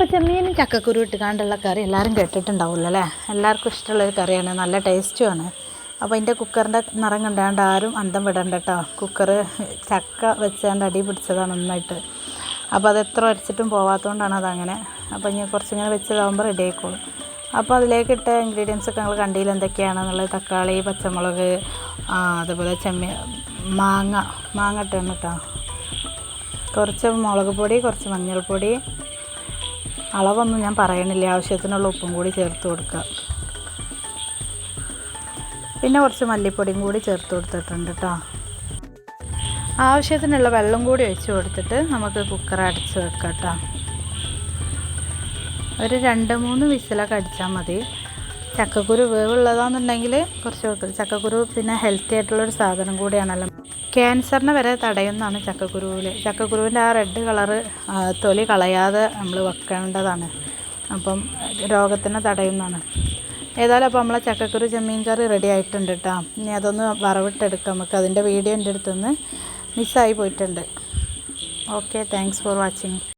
അപ്പോൾ ചെമ്മീനും ചക്കക്കുരു ഇട്ടുകാണ്ടുള്ള കറി എല്ലാവരും കേട്ടിട്ടുണ്ടാവില്ല അല്ലേ? എല്ലാവർക്കും ഇഷ്ടമുള്ളൊരു കറിയാണ്. നല്ല ടേസ്റ്റുമാണ് അപ്പോൾ അതിന്റെ കുക്കറിന്റെ നിറം കണ്ടാണ്ട് ആരും അന്തം വിടണ്ട കേട്ടോ കുക്കർ ചക്ക വെച്ചാണ്ട് അടി പിടിച്ചതാണ് നന്നായിട്ട്. അപ്പോൾ അത് എത്ര അരച്ചിട്ടും പോവാത്തതുകൊണ്ടാണ് അതങ്ങനെ. അപ്പോൾ ഇനി കുറച്ചിങ്ങനെ വെച്ചതാകുമ്പോൾ റെഡി ആയിക്കോളും. അപ്പോൾ അതിലേക്ക് ഇട്ട ഇൻഗ്രീഡിയൻസ് ഒക്കെ ഞങ്ങൾ കണ്ടിയിൽ എന്തൊക്കെയാണെന്നുള്ളത്? തക്കാളി പച്ചമുളക് അതുപോലെ ചെമ്മീൻ മാങ്ങ. മാങ്ങ ഇട്ടാണ് കേട്ടോ കുറച്ച് മുളക് പൊടി കുറച്ച് മഞ്ഞൾപ്പൊടി അളവൊന്നും ഞാൻ പറയണില്ല. ആവശ്യത്തിനുള്ള ഉപ്പും കൂടി ചേർത്ത് കൊടുക്കുക പിന്നെ കുറച്ച് മല്ലിപ്പൊടിയും കൂടി ചേർത്ത് കൊടുത്തിട്ടുണ്ട് കേട്ടോ ആവശ്യത്തിനുള്ള വെള്ളം കൂടി ഒഴിച്ച് കൊടുത്തിട്ട് നമുക്ക് കുക്കർ അടച്ച് വെക്കാം കേട്ടോ ഒരു രണ്ട് മൂന്ന് വിസിലൊക്കെ അടിച്ചാൽ മതി. ചക്കക്കുരു വേവുള്ളതാണെന്നുണ്ടെങ്കിൽ കുറച്ച് വെക്കും. ചക്കക്കുരു പിന്നെ ഹെൽത്തി ആയിട്ടുള്ളൊരു സാധനം കൂടിയാണല്ലോ. ക്യാൻസറിനെ വരെ തടയുന്നതാണ് ചക്കക്കുരുവിൽ ചക്കക്കുരുവിന്റെ ആ റെഡ് കളറ് തൊലി കളയാതെ നമ്മൾ വെക്കേണ്ടതാണ്. അപ്പം രോഗത്തിനെ തടയുന്നതാണ്. ഏതായാലും അപ്പോൾ നമ്മളെ ചക്കക്കുരു ചെമ്മീൻ കറി റെഡി ആയിട്ടുണ്ട് കേട്ടോ ഇനി അതൊന്ന് വറവിട്ടെടുക്കാം. നമുക്ക് അതിന്റെ വീഡിയോ എന്റെ അടുത്തുനിന്ന് മിസ്സായി പോയിട്ടുണ്ട്. Okay thanks for watching